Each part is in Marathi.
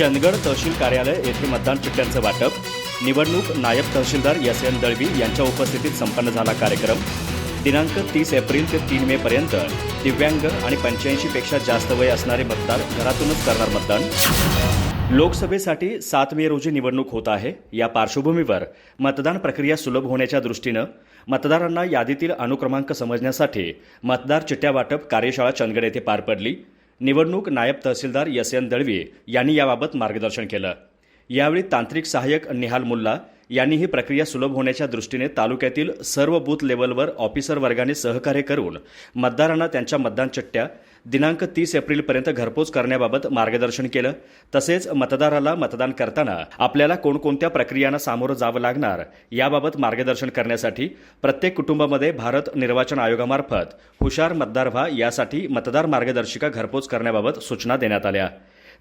चंदगड तहसील कार्यालय येथे मतदान चिठ्ठ्यांचं वाटप निवडणूक नायब तहसीलदार एस एन दळवी यांच्या उपस्थितीत संपन्न झाला कार्यक्रम. दिनांक तीस एप्रिल ते तीन मे पर्यंत दिव्यांग आणि पंच्याऐंशी पेक्षा जास्त वय असणारे मतदार घरातूनच करणार मतदान. लोकसभेसाठी सात मे रोजी निवडणूक होत आहे. या पार्श्वभूमीवर मतदान प्रक्रिया सुलभ होण्याच्या दृष्टीनं मतदारांना यादीतील अनुक्रमांक समजण्यासाठी मतदार चिट्ट्या वाटप कार्यशाळा चंदगड येथे पार पडली. निवडणूक नायब तहसीलदार एस एन दळवी यांनी याबाबत मार्गदर्शन केलं. यावेळी तांत्रिक सहाय्यक निहाल मुल्ला यांनी ही प्रक्रिया सुलभ होण्याच्या दृष्टीने तालुक्यातील सर्व बूथ लेवलवर ऑफिसर वर्गाने सहकार्य करून मतदारांना त्यांच्या मतदान चट्ट्या दिनांक तीस एप्रिलपर्यंत घरपोच करण्याबाबत मार्गदर्शन केलं. तसेच मतदाराला मतदान करताना आपल्याला कोणकोणत्या प्रक्रियांना सामोरं जावं लागणार याबाबत मार्गदर्शन करण्यासाठी प्रत्येक कुटुंबामध्ये भारत निर्वाचन आयोगामार्फत हुशार मतदार व्हा यासाठी मतदार मार्गदर्शिका घरपोच करण्याबाबत सूचना देण्यात आल्या.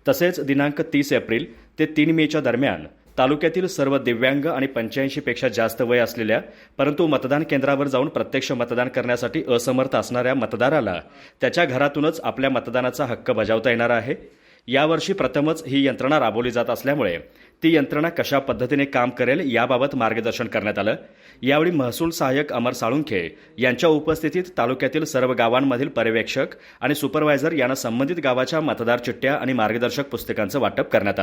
तसेच दिनांक तीस एप्रिल ते तीन मेच्या दरम्यान तालुक्यातील सर्व दिव्यांग आणि पंच्याऐंशी पेक्षा जास्त वय असलेल्या परंतु मतदान केंद्रावर जाऊन प्रत्यक्ष मतदान करण्यासाठी असमर्थ असणाऱ्या मतदाराला त्याच्या घरातूनच आपल्या मतदानाचा हक्क बजावता येणार आहे. यावर्षी प्रथमच ही यंत्रणा राबवली जात असल्यामुळे ती यंत्रणा कशा पद्धतीने काम करेल याबाबत मार्गदर्शन करण्यात आलं. यावेळी महसूल सहाय्यक अमर साळुंखे यांच्या उपस्थितीत तालुक्यातील सर्व गावांमधील पर्यवेक्षक आणि सुपरवायझर यांना संबंधित गावाच्या मतदार चिठ्ठ्या आणि मार्गदर्शक पुस्तकांचं वाटप करण्यात आलं.